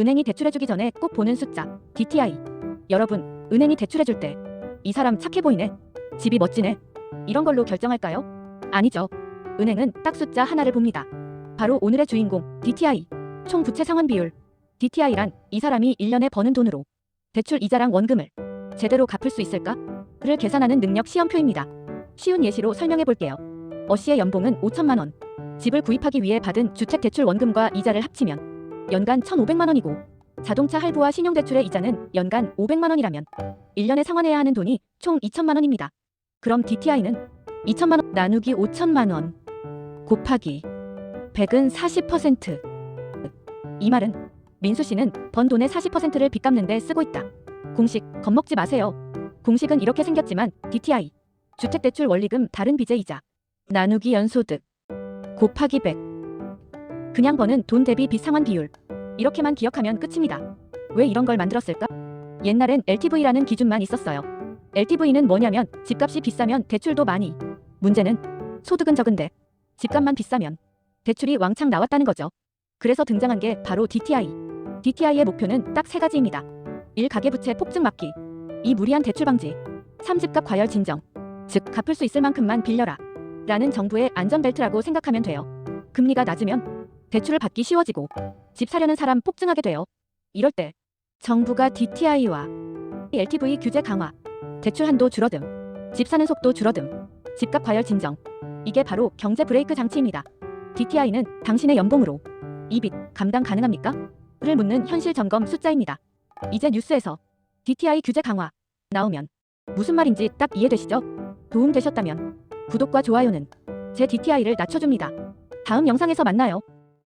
은행이 대출해주기 전에 꼭 보는 숫자 DTI. 여러분, 은행이 대출해줄 때 이 사람 착해 보이네. 집이 멋지네. 이런 걸로 결정할까요? 아니죠. 은행은 딱 숫자 하나를 봅니다. 바로 오늘의 주인공 DTI. 총 부채 상환 비율. DTI란 이 사람이 1년에 버는 돈으로 대출 이자랑 원금을 제대로 갚을 수 있을까?를 계산하는 능력 시험표입니다. 쉬운 예시로 설명해 볼게요. 어 씨의 연봉은 5천만 원. 집을 구입하기 위해 받은 주택 대출 원금과 이자를 합치면 연간 1,500만 원이고 자동차 할부와 신용대출의 이자는 연간 500만 원이라면 1년에 상환해야 하는 돈이 총 2천만 원입니다. 그럼 DTI는 2천만 원 나누기 5천만 원 곱하기 100은 40%. 이 말은 민수 씨는 번 돈의 40%를 빚 갚는 데 쓰고 있다. 공식 겁먹지 마세요. 공식은 이렇게 생겼지만 DTI 주택대출 원리금 다른 빚의 이자 나누기 연소득 곱하기 100 그냥 버는 돈 대비 빚 상환 비율 이렇게만 기억하면 끝입니다. 왜 이런 걸 만들었을까? 옛날엔 LTV라는 기준만 있었어요. LTV는 뭐냐면 집값이 비싸면 대출도 많이 문제는 소득은 적은데 집값만 비싸면 대출이 왕창 나왔다는 거죠. 그래서 등장한 게 바로 DTI. DTI의 목표는 딱 세 가지입니다. 1. 가계부채 폭증 막기 2. 무리한 대출 방지 3. 집값 과열 진정 즉 갚을 수 있을 만큼만 빌려라 라는 정부의 안전벨트라고 생각하면 돼요. 금리가 낮으면 대출을 받기 쉬워지고 집 사려는 사람 폭증하게 돼요. 이럴 때 정부가 DTI와 LTV 규제 강화, 대출 한도 줄어듦, 집 사는 속도 줄어듦, 집값 과열 진정 이게 바로 경제 브레이크 장치입니다. DTI는 당신의 연봉으로 이빚 감당 가능합니까? 를 묻는 현실 점검 숫자입니다. 이제 뉴스에서 DTI 규제 강화 나오면 무슨 말인지 딱 이해되시죠? 도움 되셨다면 구독과 좋아요는 제 DTI를 낮춰줍니다. 다음 영상에서 만나요.